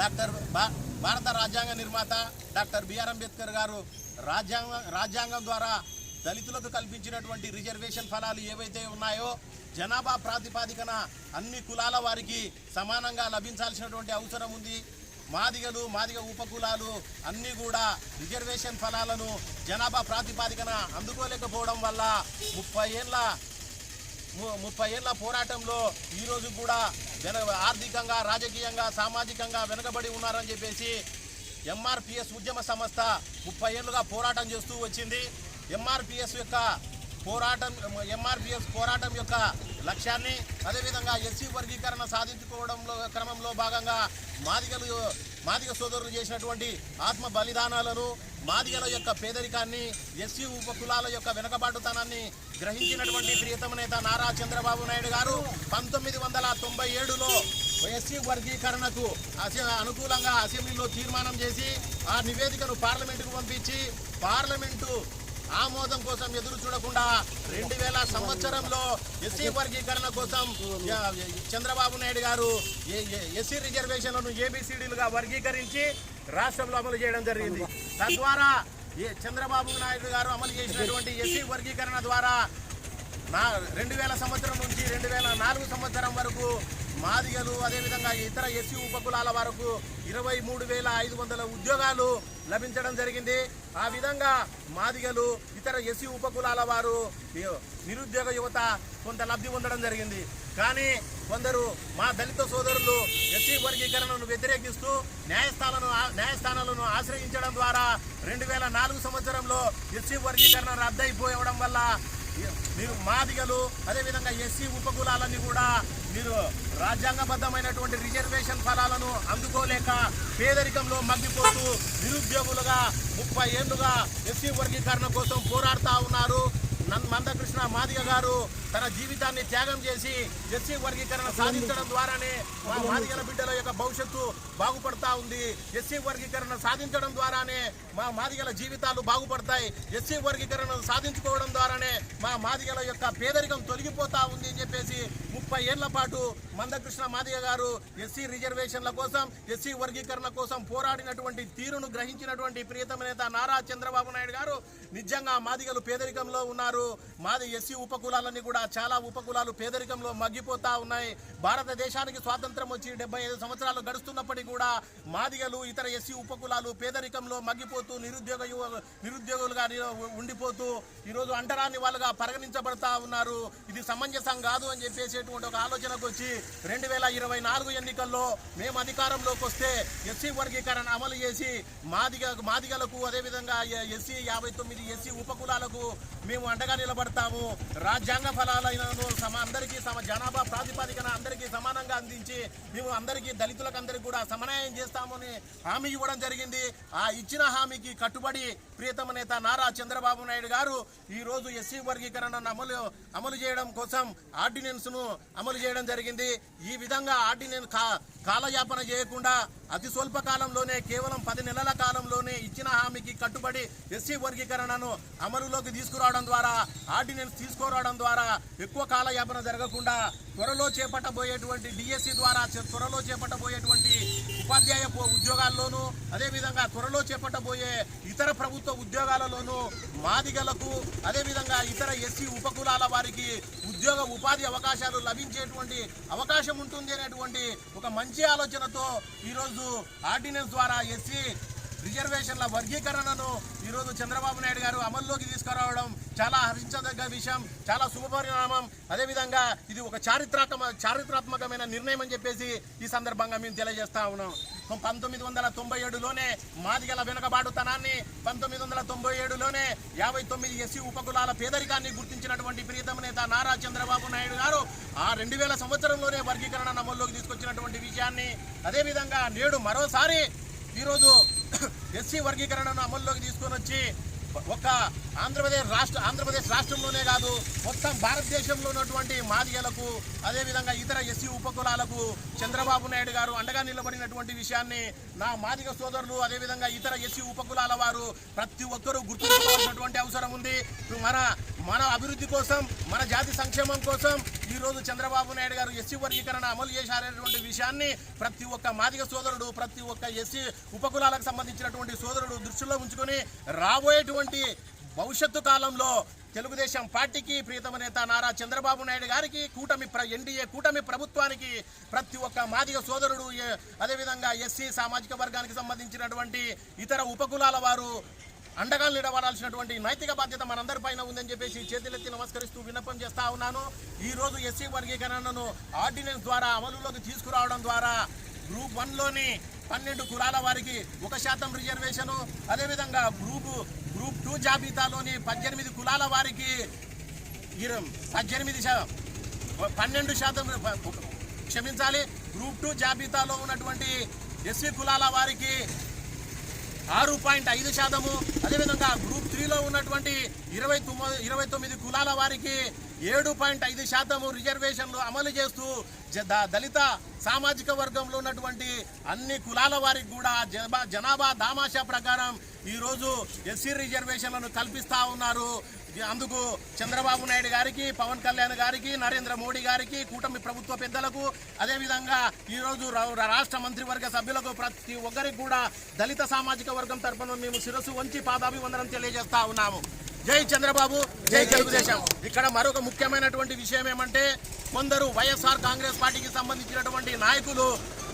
Doctor భా- భారత రాజ్యాంగ నిర్మాత డాక్టర్ బిఆర్ అంబేద్కర్ గారు రాజ్యాంగ రాజ్యాంగం ద్వారా దళితులకు కల్పించినటువంటి రిజర్వేషన్ ఫలాలు ఏవైతే ఉన్నాయో జనాభా ప్రాతిపాదికన అన్ని కులాల వారికి సమానంగా లభించాల్సినటువంటి అవసరం ఉంది. మాదిగలు మాదిగ ఉపకులాలు అన్నీ కూడా రిజర్వేషన్ ఫలాలను జనాభా ప్రాతిపాదికన అందుకోలేకపోవడం వల్ల ముప్పై ఏళ్ళ ముప్పై ఏళ్ళ పోరాటంలో ఈరోజు కూడా వెన ఆర్థికంగా రాజకీయంగా సామాజికంగా వెనుకబడి ఉన్నారని చెప్పేసి ఎంఆర్పిఎస్ ఉద్యమ సంస్థ ముప్పై ఏళ్ళుగా పోరాటం చేస్తూ వచ్చింది. ఎంఆర్పిఎస్ యొక్క పోరాటం ఎంఆర్పిఎస్ పోరాటం యొక్క లక్ష్యాన్ని అదేవిధంగా ఎస్సీ వర్గీకరణ సాధించుకోవడంలో క్రమంలో భాగంగా మాదిగలు మాదిగ సోదరులు చేసినటువంటి ఆత్మ బలిదానాలను మాదిగల యొక్క పేదరికాన్ని ఎస్సీ ఉపకులాల యొక్క వెనుకబాటుతనాన్ని గ్రహించినటువంటి ప్రియతమ నేత నారా చంద్రబాబు నాయుడు గారు పంతొమ్మిది వందల తొంభై ఏడులో ఎస్సీ వర్గీకరణకు అనుకూలంగా అసెంబ్లీలో తీర్మానం చేసి ఆ నివేదికను పార్లమెంటుకు పంపించి పార్లమెంటు ఆమోదం కోసం ఎదురు చూడకుండా రెండు వేల సంవత్సరంలో ఎస్సీ వర్గీకరణ కోసం చంద్రబాబు నాయుడు గారు ఏ- ఎస్సీ రిజర్వేషన్లను ఏబిసిడీలుగా వర్గీకరించి రాష్ట్రంలో అమలు చేయడం జరిగింది. తద్వారా ఏ చంద్రబాబు నాయుడు గారు అమలు చేసినటువంటి ఎస్సీ వర్గీకరణ ద్వారా నా రెండు వేల సంవత్సరం నుంచి రెండు వేల నాలుగు సంవత్సరం వరకు మాదిగలు అదేవిధంగా ఇతర ఎస్సీ ఉపకులాల వరకు ఇరవై మూడు వేల ఐదు వందల ఉద్యోగాలు లభించడం జరిగింది. ఆ విధంగా మాదిగలు ఇతర ఎస్సీ ఉపకులాల వారు నిరుద్యోగ యువత కొంత లబ్ధి పొందడం జరిగింది. కానీ కొందరు మా దళిత సోదరులు ఎస్సీ వర్గీకరణను వ్యతిరేకిస్తూ న్యాయస్థానాలను న్యాయస్థానాలను ఆశ్రయించడం ద్వారా రెండు వేల నాలుగు సంవత్సరంలో ఎస్సీ వర్గీకరణ రద్దయిపోవడం వల్ల మీరు మాదిగలు అదేవిధంగా ఎస్సీ ఉపకులాలన్నీ కూడా మీరు రాజ్యాంగబద్ధమైనటువంటి రిజర్వేషన్ ఫలాలను అందుకోలేక పేదరికంలో మగ్గిపోతూ నిరుద్యోగులుగా ముప్పై ఏళ్ళుగా ఎస్సీ వర్గీకరణ కోసం పోరాడుతూ ఉన్నారు. మాదిగ గారు తన జీవితాన్ని త్యాగం చేసి ఎస్సీ వర్గీకరణ సాధించడం ద్వారానే మా మాదిగల బిడ్డల యొక్క భవిష్యత్తు బాగుపడతా ఉంది. ఎస్సీ వర్గీకరణ సాధించడం ద్వారానే మా మాదిగల జీవితాలు బాగుపడతాయి. ఎస్సీ వర్గీకరణ సాధించుకోవడం ద్వారానే మా మాదిగల యొక్క పేదరికం తొలగిపోతా ఉంది అని చెప్పేసి ముప్పై ఏళ్ళ పాటు మందకృష్ణ మాదిగ గారు ఎస్సీ రిజర్వేషన్ల కోసం ఎస్సీ వర్గీకరణ కోసం పోరాడినటువంటి తీరును గ్రహించినటువంటి ప్రియతమ నేత నారా చంద్రబాబు నాయుడు గారు నిజంగా మాదిగలు పేదరికంలో ఉన్నారు. మాది ఎస్సీ ఉపకులాలన్నీ కూడా చాలా ఉపకులాలు పేదరికంలో మగ్గిపోతా ఉన్నాయి. భారతదేశానికి స్వాతంత్రం వచ్చి డెబ్బై ఐదు సంవత్సరాలు గడుస్తున్నప్పటికీ కూడా మాదిగలు ఇతర ఎస్సీ ఉపకులాలు పేదరికంలో మగ్గిపోతూ నిరుద్యోగ యువ నిరుద్యోగులుగా ఉండిపోతూ ఈరోజు అంటరాని వాళ్ళుగా పరిగణించబడతా ఉన్నారు. ఇది సమంజసం కాదు అని చెప్పేసేటువంటి ఒక ఆలోచనకు వచ్చి రెండు వేల ఇరవై నాలుగు ఎన్నికల్లో మేము అధికారంలోకి వస్తే ఎస్సీ వర్గీకరణ అమలు చేసి మాదిగ మాదిగలకు అదేవిధంగా ఎస్సీ యాభై తొమ్మిది ఎస్సీ ఉపకులాలకు మేము అండగా నిలబడతాము. రాజ్యాంగ ఫలాలను సమ అందరికీ సమ జనాభా ప్రాతిపదికన అందరికీ సమానంగా అందించి మేము అందరికీ దళితులకు అందరికీ కూడా సమన్వయం చేస్తామని హామీ ఇవ్వడం జరిగింది. ఆ ఇచ్చిన హామీకి కట్టుబడి ప్రియతమ నేత నారా చంద్రబాబు నాయుడు గారు ఈ రోజు ఎస్సీ వర్గీకరణను అమలు అమలు చేయడం కోసం ఆర్డినెన్స్ను అమలు చేయడం జరిగింది. ఈ విధంగా ఆర్డినెన్స్ కా కాలయాపన చేయకుండా అతి స్వల్ప కాలంలోనే కేవలం పది నెలల కాలంలోనే ఇచ్చిన హామీకి కట్టుబడి ఎస్సీ వర్గీకరణను అమలులోకి తీసుకురావడం ద్వారా ఆర్డినెన్స్ తీసుకురావడం ద్వారా ఎక్కువ కాలయాపన జరగకుండా త్వరలో చేపట్టబోయేటువంటి డిఎస్సి ద్వారా త్వరలో చేపట్టబోయేటువంటి ఉపాధ్యాయ ఉద్యోగాల్లోనూ అదేవిధంగా త్వరలో చేపట్టబోయే ఇతర ప్రభుత్వ ఉద్యోగాలలోనూ మాదిగలకు అదేవిధంగా ఇతర ఎస్సీ ఉపకులాల వారికి ఉద్యోగ ఉపాధి అవకాశాలు లభించేటువంటి అవకాశం ఉంటుంది అనేటువంటి ఒక మంచి ఆలోచనతో ఈరోజు ఆర్డినెన్స్ ద్వారా ఎస్సీ రిజర్వేషన్ల వర్గీకరణను ఈరోజు చంద్రబాబు నాయుడు గారు అమల్లోకి తీసుకురావడం చాలా హర్షించదగ్గ విషయం చాలా శుభపరిణామం అదేవిధంగా ఇది ఒక చారిత్రాత్మ చారిత్రాత్మకమైన నిర్ణయం అని చెప్పేసి ఈ సందర్భంగా మేము తెలియజేస్తా ఉన్నాం. పంతొమ్మిది వందల తొంభై ఏడులోనే మాదిగల వెనుకబాటుతనాన్ని పంతొమ్మిది వందల తొంభై ఏడులోనే యాభై తొమ్మిది ఎస్సీ ఉపకులాల పేదరికాన్ని గుర్తించినటువంటి ప్రియతమ నేత నారా చంద్రబాబు నాయుడు గారు ఆ రెండు వేల సంవత్సరంలోనే వర్గీకరణ అమల్లోకి తీసుకొచ్చినటువంటి విషయాన్ని అదేవిధంగా నేడు మరోసారి ఈరోజు ఎస్సీ వర్గీకరణను అమల్లోకి తీసుకొని వచ్చి ఒక ఆంధ్రప్రదేశ్ రాష్ట్ర ఆంధ్రప్రదేశ్ రాష్ట్రంలోనే కాదు మొత్తం భారతదేశంలో ఉన్నటువంటి మాదిగలకు అదేవిధంగా ఇతర ఎస్సీ ఉపకులాలకు చంద్రబాబు నాయుడు గారు అండగా నిలబడినటువంటి విషయాన్ని నా మాదిగ సోదరులు అదేవిధంగా ఇతర ఎస్సీ ఉపకులాల వారు ప్రతి ఒక్కరూ గుర్తుంచుకోవాల్సినటువంటి అవసరం ఉంది. మన మన అభివృద్ధి కోసం మన జాతి సంక్షేమం కోసం ఈరోజు చంద్రబాబు నాయుడు గారు ఎస్సీ వర్గీకరణ అమలు చేశారనేటువంటి విషయాన్ని ప్రతి ఒక్క మాదిగ సోదరుడు ప్రతి ఒక్క ఎస్సీ ఉపకులాలకు సంబంధించినటువంటి సోదరుడు దృష్టిలో ఉంచుకొని రాబోయేటువంటి భవిష్యత్తు కాలంలో తెలుగుదేశం పార్టీకి ప్రీతమ నేత నారా చంద్రబాబు నాయుడు గారికి కూటమి ప్ర ఎన్డీఏ కూటమి ప్రభుత్వానికి ప్రతి ఒక్క మాదిగ సోదరుడు అదేవిధంగా ఎస్సీ సామాజిక వర్గానికి సంబంధించినటువంటి ఇతర ఉపకులాల వారు అండగా నిలబడాల్సినటువంటి నైతిక బాధ్యత మనందరిపైన ఉందని చెప్పేసి చేతులెత్తి నమస్కరిస్తూ విన్నపం చేస్తా ఉన్నాను. ఈ రోజు ఎస్సీ వర్గీకరణను ఆర్డినెన్స్ ద్వారా అమలులోకి తీసుకురావడం ద్వారా గ్రూప్ వన్లోని పన్నెండు కులాల వారికి ఒక శాతం రిజర్వేషను అదేవిధంగా గ్రూప్ గ్రూప్ టూ జాబితాలోని పద్దెనిమిది కులాల వారికి పద్దెనిమిది శాతం పన్నెండు శాతం క్షమించాలి. గ్రూప్ టూ జాబితాలో ఉన్నటువంటి ఎస్సీ కులాల వారికి ఆరు పాయింట్ ఐదు శాతము. అదేవిధంగా గ్రూప్ త్రీలో ఉన్నటువంటి ఇరవై తొమ్మిది ఇరవై తొమ్మిది కులాల వారికి ఏడు పాయింట్ ఐదు శాతము రిజర్వేషన్లు అమలు చేస్తూ దళిత సామాజిక వర్గంలో ఉన్నటువంటి అన్ని కులాల వారికి కూడా జనాభా జనాభా దామాషా ప్రకారం ఈరోజు ఎస్సీ రిజర్వేషన్లను కల్పిస్తా ఉన్నారు. అందుకు చంద్రబాబు నాయుడు గారికి పవన్ కళ్యాణ్ గారికి నరేంద్ర మోడీ గారికి కూటమి ప్రభుత్వ పెద్దలకు అదేవిధంగా ఈరోజు రాష్ట్ర మంత్రివర్గ సభ్యులకు ప్రతి ఒక్కరికి కూడా దళిత సామాజిక వర్గం తరఫున మేము శిరస్సు వంచి పాదాభివందనం తెలియజేస్తా ఉన్నాము. జై చంద్రబాబు జై తెలుగుదేశం. ఇక్కడ మరొక ముఖ్యమైనటువంటి విషయం ఏమంటే కొందరు వైఎస్ఆర్ కాంగ్రెస్ పార్టీకి సంబంధించినటువంటి నాయకులు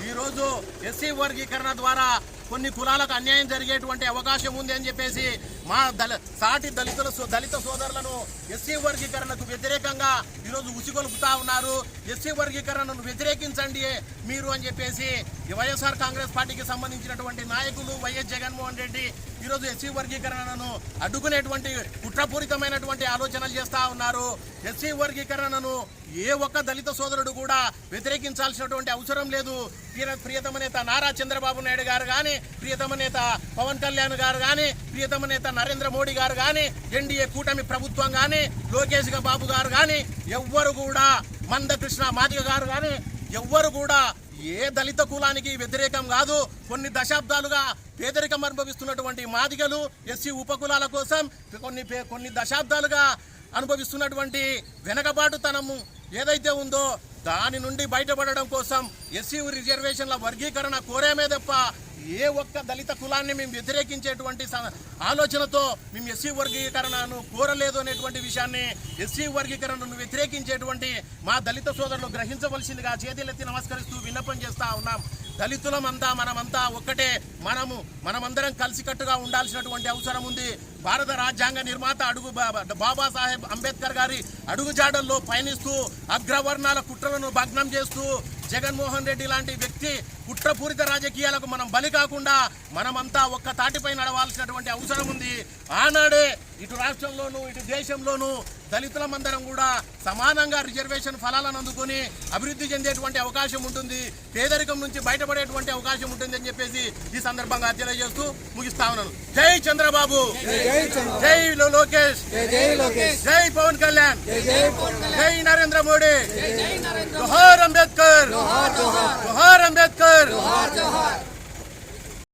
ఈరోజు ఎస్సీ వర్గీకరణ ద్వారా కొన్ని కులాలకు అన్యాయం జరిగేటువంటి అవకాశం ఉంది అని చెప్పేసి మా దళ సాటి దళితుల సో- దళిత సోదరులను ఎస్సీ వర్గీకరణకు వ్యతిరేకంగా ఈరోజు ఉసిగొలుపుతా ఉన్నారు. ఎస్సీ వర్గీకరణను వ్యతిరేకించండి మీరు అని చెప్పేసి వైఎస్ఆర్ కాంగ్రెస్ పార్టీకి సంబంధించినటువంటి నాయకులు వైఎస్ జగన్మోహన్ రెడ్డి ఈరోజు ఎస్సీ వర్గీకరణను అడ్డుకునేటువంటి కుట్రపూరితమైనటువంటి ఆలోచనలు చేస్తా ఉన్నారు. ఎస్సీ వర్గీకరణను ఏ ఒక్క దళిత సోదరుడు కూడా వ్యతిరేకించాల్సినటువంటి అవసరం లేదు. ప్రియతమ నేత నారా చంద్రబాబు నాయుడు గారు కానీ ప్రియతమ నేత పవన్ కళ్యాణ్ గారు కానీ ప్రియతమ నేత నరేంద్ర మోడీ గారు కానీ ఎన్డీఏ కూటమి ప్రభుత్వం కానీ లోకేష్ బాబు గారు కానీ ఎవ్వరు కూడా మందకృష్ణ మాదిగ గారు కానీ ఎవ్వరు కూడా ఏ దళిత కులానికి వ్యతిరేకం కాదు. కొన్ని దశాబ్దాలుగా పేదరికం అనుభవిస్తున్నటువంటి మాదిగలు ఎస్సీ ఉపకులాల కోసం కొన్ని కొన్ని దశాబ్దాలుగా అనుభవిస్తున్నటువంటి వెనకబాటుతనము ఏదైతే ఉందో దాని నుండి బయటపడడం కోసం ఎస్సీ రిజర్వేషన్ల వర్గీకరణ కోరేమే తప్ప ఏ ఒక్క దళిత కులాన్ని మేము వ్యతిరేకించేటువంటి ఆలోచనతో మేము ఎస్సీ వర్గీకరణను కోరలేదు అనేటువంటి విషయాన్ని ఎస్సీ వర్గీకరణను వ్యతిరేకించేటువంటి మా దళిత సోదరులు గ్రహించవలసిందిగా చేతులెత్తి నమస్కరిస్తూ విన్నపం చేస్తూ ఉన్నాం. దళితులమంతా మనమంతా ఒక్కటే. మనము మనమందరం కలిసికట్టుగా ఉండాల్సినటువంటి అవసరం ఉంది. భారత రాజ్యాంగ నిర్మాత అడుగు బాబా బాబాసాహెబ్ అంబేద్కర్ గారి అడుగుజాడల్లో పయనిస్తూ అగ్రవర్ణాల కుట్రలను భగ్నం చేస్తూ జగన్మోహన్ రెడ్డి లాంటి వ్యక్తి కుట్రపూరిత రాజకీయాలకు మనం బలి కాకుండా మనమంతా ఒక్క తాటిపై నడవాల్సినటువంటి అవసరం ఉంది. ఆనాడే ఇటు రాష్ట్రంలోనూ ఇటు దేశంలోనూ దళితులమందరం కూడా సమానంగా రిజర్వేషన్ ఫలాలను అందుకొని అభివృద్ధి చెందేటువంటి అవకాశం ఉంటుంది. పేదరికం నుంచి బయటపడేటువంటి అవకాశం ఉంటుంది అని చెప్పేసి ఈ సందర్భంగా తెలియజేస్తూ ముగిస్తా ఉన్నాను. జై చంద్రబాబు! జై లోకేష్! జై పవన్ కళ్యాణ్! జై నరేంద్ర మోడీ! జోహార్ అంబేద్కర్! జోహార్ అంబేద్కర్! जोहार जोहार